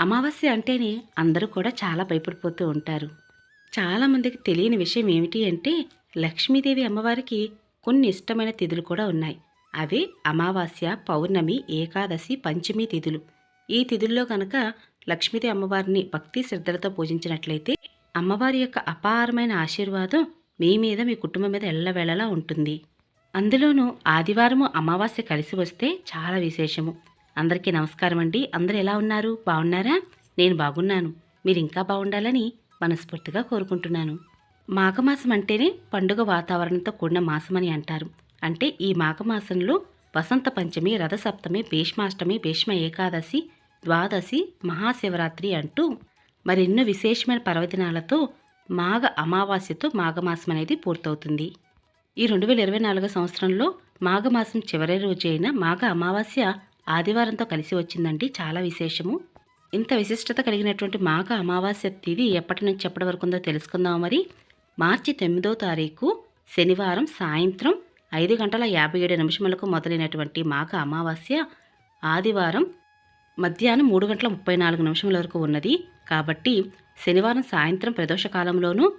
అమావాస్య అంటేనే అందరూ కూడా చాలా భయపడిపోతూ ఉంటారు. చాలామందికి తెలియని విషయం ఏమిటి అంటే లక్ష్మీదేవి అమ్మవారికి కొన్ని ఇష్టమైన తిథులు కూడా ఉన్నాయి. అవే అమావాస్య పౌర్ణమి ఏకాదశి పంచమి తిథులు. ఈ తిథుల్లో కనుక లక్ష్మీదేవి అమ్మవారిని భక్తి శ్రద్ధలతో పూజించినట్లయితే అమ్మవారి యొక్క అపారమైన ఆశీర్వాదం మీ మీద మీ కుటుంబం మీద ఎల్లవేళలా ఉంటుంది. అందులోనూ ఆదివారము అమావాస్య కలిసి వస్తే చాలా విశేషము. అందరికీ నమస్కారం అండి అందరూ ఎలా ఉన్నారు? బాగున్నారా? నేను బాగున్నాను. మీరు ఇంకా బాగుండాలని మనస్ఫూర్తిగా కోరుకుంటున్నాను. మాఘమాసం అంటేనే పండుగ వాతావరణంతో కూడిన మాసమని అంటారు. అంటే ఈ మాఘమాసంలో వసంత పంచమి రథసప్తమి భీష్మాష్టమి భీష్మ ఏకాదశి ద్వాదశి మహాశివరాత్రి అంటూ మరెన్నో విశేషమైన పర్వదినాలతో మాఘ అమావాస్యతో మాఘమాసం అనేది పూర్తవుతుంది. ఈ రెండు వేల ఇరవై నాలుగో సంవత్సరంలో మాఘమాసం చివరి రోజు అయిన మాఘ అమావాస్య ఆదివారంతో కలిసి వచ్చిందండి. చాలా విశేషము. ఇంత విశిష్టత కలిగినటువంటి మాఘ అమావాస్య తిథి ఎప్పటి నుంచి ఎప్పటి వరకు ఉందో తెలుసుకుందాం మరి. మార్చి తొమ్మిదో తారీఖు శనివారం సాయంత్రం ఐదు గంటల యాభై ఏడు నిమిషములకు మొదలైనటువంటి మాఘ అమావాస్య ఆదివారం మధ్యాహ్నం మూడు గంటల ముప్పై నాలుగు నిమిషముల వరకు ఉన్నది. కాబట్టి శనివారం సాయంత్రం ప్రదోషకాలంలోనూ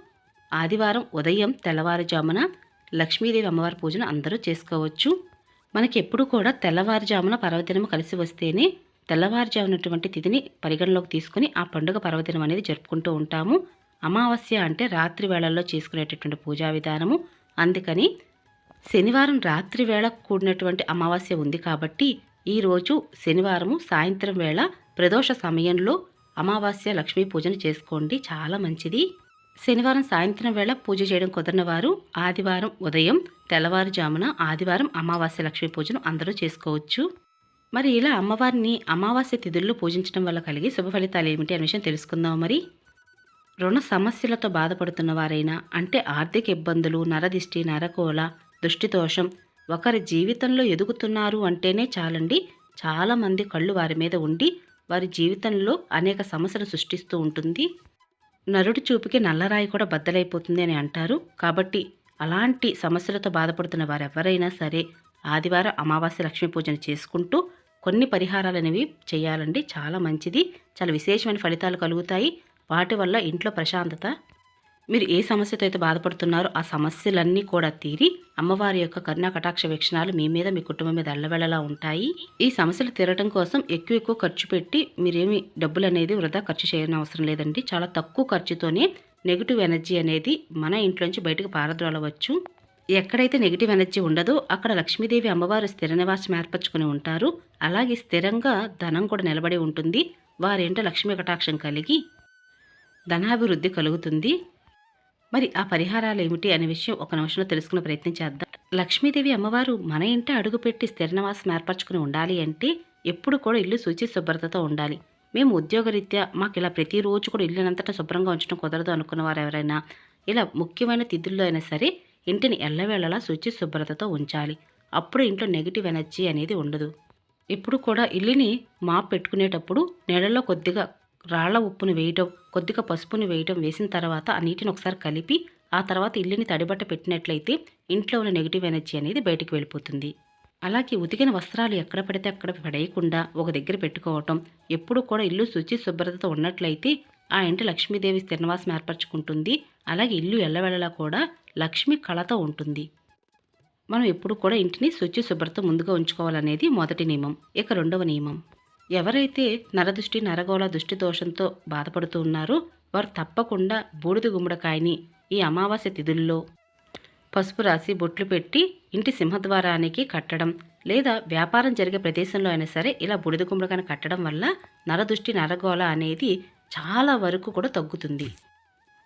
ఆదివారం ఉదయం తెల్లవారుజామున లక్ష్మీదేవి అమ్మవారి పూజను అందరూ చేసుకోవచ్చు. మనకి ఎప్పుడు కూడా తెల్లవారుజామున పర్వదినము కలిసి వస్తేనే తెల్లవారుజామునటువంటి తిథిని పరిగణలోకి తీసుకుని ఆ పండుగ పర్వదినం అనేది జరుపుకుంటూ ఉంటాము. అమావాస్య అంటే రాత్రి వేళల్లో చేసుకునేటటువంటి పూజా విధానము. అందుకని శనివారం రాత్రి వేళ కూడినటువంటి అమావాస్య ఉంది కాబట్టి ఈరోజు శనివారము సాయంత్రం వేళ ప్రదోష సమయంలో అమావాస్య లక్ష్మీ పూజను చేసుకోండి. చాలా మంచిది. శనివారం సాయంత్రం వేళ పూజ చేయడం కుదరిన వారు ఆదివారం ఉదయం తెల్లవారుజామున ఆదివారం అమావాస్య లక్ష్మీ పూజను అందరూ చేసుకోవచ్చు. మరి ఇలా అమ్మవారిని అమావాస్య తిథుల్లో పూజించడం వల్ల కలిగే శుభ ఫలితాలు ఏమిటి అనే విషయం తెలుసుకుందాం మరి. రుణ సమస్యలతో బాధపడుతున్న వారైనా అంటే ఆర్థిక ఇబ్బందులు నరదిష్టి నరకోల దుష్టిదోషం ఒకరి జీవితంలో ఎదుగుతున్నారు అంటేనే చాలండి చాలామంది కళ్ళు వారి మీద ఉండి వారి జీవితంలో అనేక సమస్యలు సృష్టిస్తూ ఉంటుంది. నరుడి చూపుకి నల్లరాయి కూడా బద్దలైపోతుంది అని అంటారు. కాబట్టి అలాంటి సమస్యలతో బాధపడుతున్న వారెవరైనా సరే ఆదివారం అమావాస్య లక్ష్మీ పూజను చేసుకుంటూ కొన్ని పరిహారాలు అనేవి చేయాలండి. చాలా మంచిది. చాలా విశేషమైన ఫలితాలు కలుగుతాయి. వాటి వల్ల ఇంట్లో ప్రశాంతత మీరు ఏ సమస్యతో అయితే బాధపడుతున్నారో ఆ సమస్యలన్నీ కూడా తీరి అమ్మవారి యొక్క కరుణా కటాక్ష వీక్షణాలు మీ మీద మీ కుటుంబం మీద అల్లవెళ్ళలా ఉంటాయి. ఈ సమస్యలు తీరటం కోసం ఎక్కువ ఎక్కువ ఖర్చు పెట్టి మీరేమి డబ్బులు అనేది వృధా ఖర్చు చేయని అవసరం లేదండి. చాలా తక్కువ ఖర్చుతోనే నెగిటివ్ ఎనర్జీ అనేది మన ఇంట్లోంచి బయటకు పారద్రోలవచ్చు. ఎక్కడైతే నెగిటివ్ ఎనర్జీ ఉండదో అక్కడ లక్ష్మీదేవి అమ్మవారు స్థిర నివాసం ఏర్పరచుకుని ఉంటారు. అలాగే స్థిరంగా ధనం కూడా నిలబడి ఉంటుంది. వారేంట లక్ష్మీ కటాక్షం కలిగి ధనాభివృద్ధి కలుగుతుంది. మరి ఆ పరిహారాలు ఏమిటి అనే విషయం ఒక నిమిషంలో తెలుసుకునే ప్రయత్నం చేద్దాం. లక్ష్మీదేవి అమ్మవారు మన ఇంట అడుగుపెట్టి స్థిరనివాసం ఏర్పరచుకుని ఉండాలి అంటే ఎప్పుడు కూడా ఇల్లు శుచి శుభ్రతతో ఉండాలి. మేము ఉద్యోగరీత్యా మాకు ఇలా ప్రతిరోజు కూడా ఇల్లునంతటా శుభ్రంగా ఉంచడం కుదరదు అనుకున్న వారు ఎవరైనా ఇలా ముఖ్యమైన తిథుల్లో అయినా సరే ఇంటిని ఎల్లవేళలా శుచి శుభ్రతతో ఉంచాలి. అప్పుడు ఇంట్లో నెగిటివ్ ఎనర్జీ అనేది ఉండదు. ఇప్పుడు కూడా ఇల్లుని మాప్ పెట్టుకునేటప్పుడు నెలలో కొద్దిగా రాళ్ళ ఉప్పును వేయటం కొద్దిగా పసుపుని వేయటం వేసిన తర్వాత ఆ నీటిని ఒకసారి కలిపి ఆ తర్వాత ఇల్లుని తడిబట్ట పెట్టినట్లయితే ఇంట్లో ఉన్న నెగిటివ్ ఎనర్జీ అనేది బయటికి వెళ్ళిపోతుంది. అలాగే ఉతికిన వస్త్రాలు ఎక్కడ పడితే అక్కడ పడేయకుండా ఒక దగ్గర పెట్టుకోవటం ఎప్పుడు కూడా ఇల్లు శుచి శుభ్రతతో ఉన్నట్లయితే ఆ ఇంటి లక్ష్మీదేవి స్థిరవాసం ఏర్పరచుకుంటుంది. అలాగే ఇల్లు ఎల్లవెళ్ళలా కూడా లక్ష్మి కళతో ఉంటుంది. మనం ఎప్పుడు కూడా ఇంటిని శుచి శుభ్రత ముందుగా ఉంచుకోవాలనేది మొదటి నియమం. ఇక రెండవ నియమం. ఎవరైతే నరదృష్టి నరగోళ దృష్టి దోషంతో బాధపడుతూ ఉన్నారో వారు తప్పకుండా బూడిద గుమ్మడికాయని ఈ అమావాస్య తిథుల్లో పసుపు రాసి బొట్లు పెట్టి ఇంటి సింహద్వారానికి కట్టడం లేదా వ్యాపారం జరిగే ప్రదేశంలో అయినా సరే ఇలా బూడిద గుమ్మడికాయను కట్టడం వల్ల నరదృష్టి నరగోళ అనేది చాలా వరకు కూడా తగ్గుతుంది.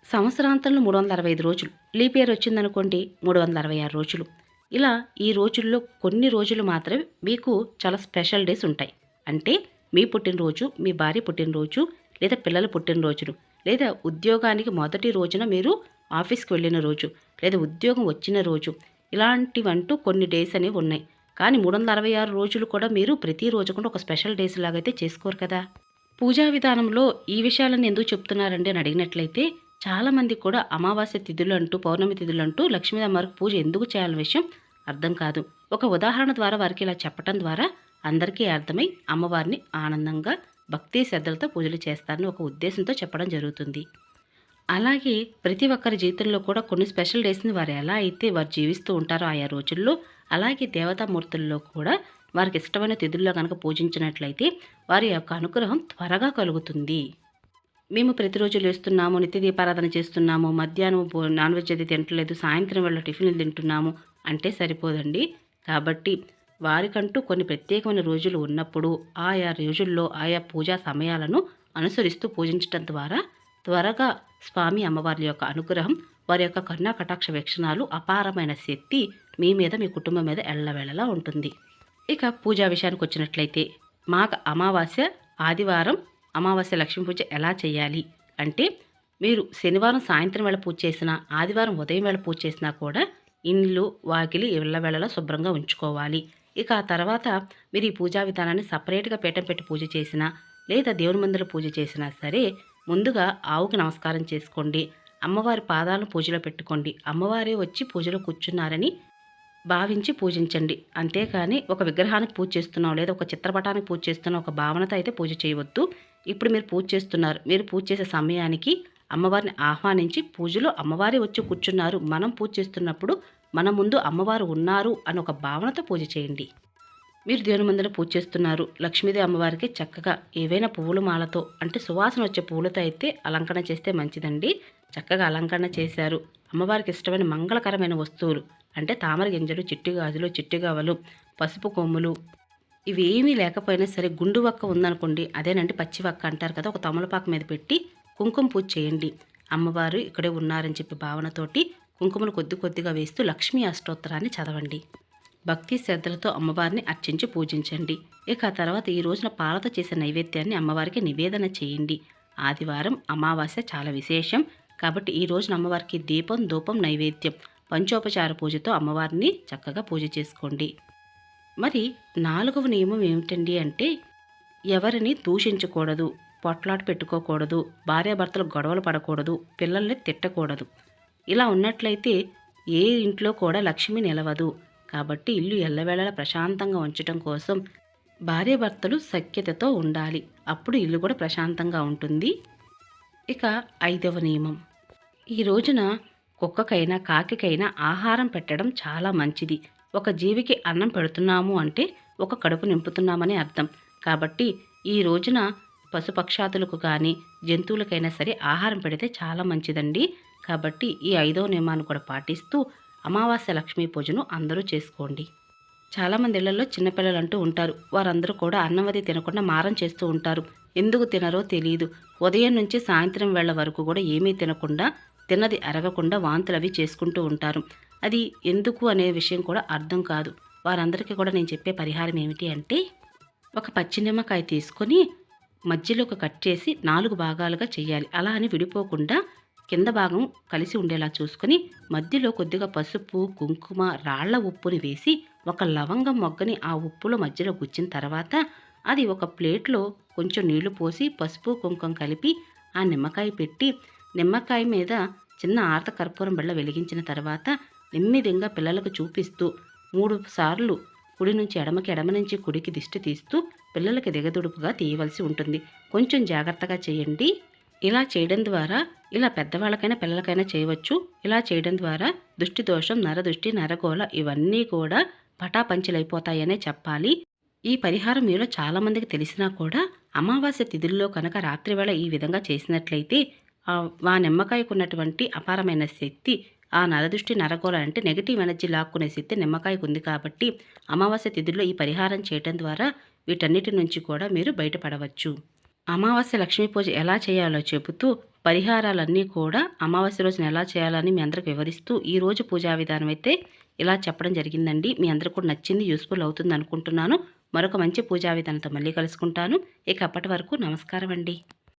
సంవత్సరాంతంలో మూడు వందల అరవై ఐదు రోజులు. లీప్ ఇయర్ వచ్చిందనుకోండి మూడు వందల అరవై ఆరు రోజులు. ఇలా ఈ రోజుల్లో కొన్ని రోజులు మాత్రమే మీకు చాలా స్పెషల్ డేస్ ఉంటాయి. అంటే మీ పుట్టినరోజు మీ భార్య పుట్టినరోజు లేదా పిల్లల పుట్టినరోజులు లేదా ఉద్యోగానికి మొదటి రోజున మీరు ఆఫీస్కి వెళ్ళిన రోజు లేదా ఉద్యోగం వచ్చిన రోజు ఇలాంటివంటూ కొన్ని డేస్ అనేవి ఉన్నాయి. కానీ మూడు వందల అరవై ఆరు రోజులు కూడా మీరు ప్రతిరోజు కూడా ఒక స్పెషల్ డేస్ లాగైతే చేసుకోరు కదా. పూజా విధానంలో ఈ విషయాలను ఎందుకు చెప్తున్నారండి అని అడిగినట్లయితే చాలామంది కూడా అమావాస్య తిథులు అంటూ పౌర్ణమి తిథులు అంటూ లక్ష్మీ పూజ ఎందుకు చేయాలనే విషయం అర్థం కాదు. ఒక ఉదాహరణ ద్వారా వారికి ఇలా చెప్పటం ద్వారా అందరికీ అర్థమై అమ్మవారిని ఆనందంగా భక్తి శ్రద్ధలతో పూజలు చేస్తారని ఒక ఉద్దేశంతో చెప్పడం జరుగుతుంది. అలాగే ప్రతి ఒక్కరి జీవితంలో కూడా కొన్ని స్పెషల్ డేస్ని వారు ఎలా అయితే వారు జీవిస్తూ ఉంటారో ఆయా రోజుల్లో అలాగే దేవతామూర్తుల్లో కూడా వారికి ఇష్టమైన తిథుల్లో కనుక పూజించినట్లయితే వారి యొక్క అనుగ్రహం త్వరగా కలుగుతుంది. మేము ప్రతిరోజు లేస్తున్నాము నిత్య దీపారాధన చేస్తున్నాము మధ్యాహ్నం నాన్ వెజ్ అది తింటలేదు సాయంత్రం వేళ టిఫిన్లు తింటున్నాము అంటే సరిపోదండి. కాబట్టి వారికంటూ కొన్ని ప్రత్యేకమైన రోజులు ఉన్నప్పుడు ఆయా రోజుల్లో ఆయా పూజా సమయాలను అనుసరిస్తూ పూజించడం ద్వారా త్వరగా స్వామి అమ్మవారి యొక్క అనుగ్రహం వారి యొక్క కన్నా కటాక్ష వీక్షణాలు అపారమైన శక్తి మీ మీద మీ కుటుంబం మీద ఎల్లవేళలా ఉంటుంది. ఇక పూజా విషయానికి వచ్చినట్లయితే మాఘ అమావాస్య ఆదివారం అమావాస్య లక్ష్మీ పూజ ఎలా చేయాలి అంటే మీరు శనివారం సాయంత్రం వేళ పూజ చేసినా ఆదివారం ఉదయం వేళ పూజ చేసినా కూడా ఇండ్లు వాకిలి ఇళ్ళ వేళలో శుభ్రంగా ఉంచుకోవాలి. ఇక ఆ తర్వాత మీరు ఈ పూజా విధానాన్ని సపరేట్గా పీఠం పెట్టి పూజ చేసినా లేదా దేవుని మందిర పూజ చేసినా సరే ముందుగా ఆవుకి నమస్కారం చేసుకోండి. అమ్మవారి పాదాలను పూజలో పెట్టుకోండి. అమ్మవారే వచ్చి పూజలో కూర్చున్నారని భావించి పూజించండి. అంతేకాని ఒక విగ్రహానికి పూజ చేస్తున్నావు లేదా ఒక చిత్రపటానికి పూజ చేస్తున్నావు ఒక భావనతో అయితే పూజ చేయవద్దు. ఇప్పుడు మీరు పూజ చేస్తున్నారు. మీరు పూజ చేసే సమయానికి అమ్మవారిని ఆహ్వానించి పూజలో అమ్మవారే వచ్చి కూర్చున్నారు. మనం పూజ చేస్తున్నప్పుడు మన ముందు అమ్మవారు ఉన్నారు అని ఒక భావనతో పూజ చేయండి. మీరు దేవుని మందిరం పూజ చేస్తున్నారు. లక్ష్మీదేవి అమ్మవారికి చక్కగా ఏవైనా పువ్వుల మాలతో అంటే సువాసన వచ్చే పువ్వులతో అయితే అలంకరణ చేస్తే మంచిదండి. చక్కగా అలంకరణ చేశారు. అమ్మవారికి ఇష్టమైన మంగళకరమైన వస్తువులు అంటే తామర గింజలు చిట్టి గాజులు చిట్టి పసుపు కొమ్ములు ఇవి ఏమీ లేకపోయినా సరే గుండు వక్క ఉందనుకోండి అదేనండి పచ్చి వక్క అంటారు కదా ఒక తమలపాకు మీద పెట్టి కుంకుమ పూజ చేయండి. అమ్మవారు ఇక్కడే ఉన్నారని చెప్పి భావనతోటి కుంకుమను కొద్ది కొద్దిగా వేస్తూ లక్ష్మీ అష్టోత్తరాన్ని చదవండి. భక్తి శ్రద్ధలతో అమ్మవారిని అర్చించి పూజించండి. ఇక ఆ తర్వాత ఈ రోజున పాలతో చేసే నైవేద్యాన్ని అమ్మవారికి నివేదన చేయండి. ఆదివారం అమావాస్య చాలా విశేషం. కాబట్టి ఈ రోజున అమ్మవారికి దీపం ధూపం నైవేద్యం పంచోపచార పూజతో అమ్మవారిని చక్కగా పూజ చేసుకోండి. మరి నాలుగవ నియమం ఏమిటండి అంటే ఎవరిని దూషించకూడదు పొట్లాట పెట్టుకోకూడదు భార్యాభర్తలు గొడవలు పడకూడదు పిల్లల్ని తిట్టకూడదు. ఇలా ఉన్నట్లయితే ఏ ఇంట్లో కూడా లక్ష్మి నిలవదు. కాబట్టి ఇల్లు ఎల్లవేళలా ప్రశాంతంగా ఉంచడం కోసం భార్యాభర్తలు సఖ్యతతో ఉండాలి. అప్పుడు ఇల్లు కూడా ప్రశాంతంగా ఉంటుంది. ఇక ఐదవ నియమం. ఈ రోజున కుక్కకైనా కాకికైనా ఆహారం పెట్టడం చాలా మంచిది. ఒక జీవికి అన్నం పెడుతున్నాము అంటే ఒక కడుపు నింపుతున్నామని అర్థం. కాబట్టి ఈ రోజున పశుపక్షాదులకు కానీ జంతువులకైనా సరే ఆహారం పెడితే చాలా మంచిదండి. కాబట్టి ఈ ఐదో నియమాన్ని కూడా పాటిస్తూ అమావాస్య లక్ష్మీ పూజను అందరూ చేసుకోండి. చాలామంది ఇళ్ళలో చిన్నపిల్లలు అంటూ ఉంటారు. వారందరూ కూడా అన్నం తినకుండా మారం చేస్తూ ఉంటారు. ఎందుకు తినరో తెలియదు ఉదయం నుంచి సాయంత్రం వేళ వరకు కూడా ఏమీ తినకుండా తిన్నది అరగకుండా వాంతులు అవి చేసుకుంటూ ఉంటారు. అది ఎందుకు అనే విషయం కూడా అర్థం కాదు. వారందరికీ కూడా నేను చెప్పే పరిహారం ఏమిటి అంటే ఒక పచ్చి నిమ్మకాయ తీసుకొని ఒక కట్ చేసి నాలుగు భాగాలుగా చేయాలి. అలా అని విడిపోకుండా కింద భాగం కలిసి ఉండేలా చూసుకొని మధ్యలో కొద్దిగా పసుపు కుంకుమ రాళ్ళ ఉప్పుని వేసి ఒక లవంగం మొగ్గని ఆ ఉప్పులో మధ్యలో గుచ్చిన తర్వాత అది ఒక ప్లేట్లో కొంచెం నీళ్ళు పోసి పసుపు కుంకుమ కలిపి ఆ నిమ్మకాయ పెట్టి నిమ్మకాయ మీద చిన్న ఆర్త కర్పూరం బిళ్ళ వెలిగించిన తర్వాత నెమ్మదిగా పిల్లలకు చూపిస్తూ మూడు సార్లు కుడి నుంచి ఎడమకి ఎడమ నుంచి కుడికి దిష్టి తీస్తూ పిల్లలకి దిగదుడుపుగా తీయవలసి ఉంటుంది. కొంచెం జాగ్రత్తగా చేయండి. ఇలా చేయడం ద్వారా ఇలా పెద్దవాళ్ళకైనా పిల్లలకైనా చేయవచ్చు. ఇలా చేయడం ద్వారా దృష్టి దోషం నరదృష్టి నరగోళ ఇవన్నీ కూడా పటాపంచలైపోతాయనే చెప్పాలి. ఈ పరిహారం మీలో చాలామందికి తెలిసినా కూడా అమావాస్య తిథుల్లో కనుక రాత్రివేళ ఈ విధంగా చేసినట్లయితే ఆ నిమ్మకాయకున్నటువంటి నిమ్మకాయకు ఉన్నటువంటి అపారమైన శక్తి ఆ నరదృష్టి నరగోళ అంటే నెగిటివ్ ఎనర్జీ లాక్కునే శక్తి నిమ్మకాయకు ఉంది కాబట్టి అమావాస్య తిథుల్లో ఈ పరిహారం చేయడం ద్వారా వీటన్నిటి నుంచి కూడా మీరు బయటపడవచ్చు. అమావాస్య లక్ష్మీ పూజ ఎలా చేయాలో చెబుతూ పరిహారాలన్నీ కూడా అమావాస్య రోజున ఎలా చేయాలని మీ అందరికి వివరిస్తూ ఈరోజు పూజా విధానం అయితే ఇలా చెప్పడం జరిగిందండి. మీ అందరికి కూడా నచ్చింది యూస్ఫుల్ అవుతుంది అనుకుంటున్నాను. మరొక మంచి పూజా విధానంతో మళ్ళీ కలుసుకుంటాను. ఇక అప్పటి వరకు నమస్కారం అండి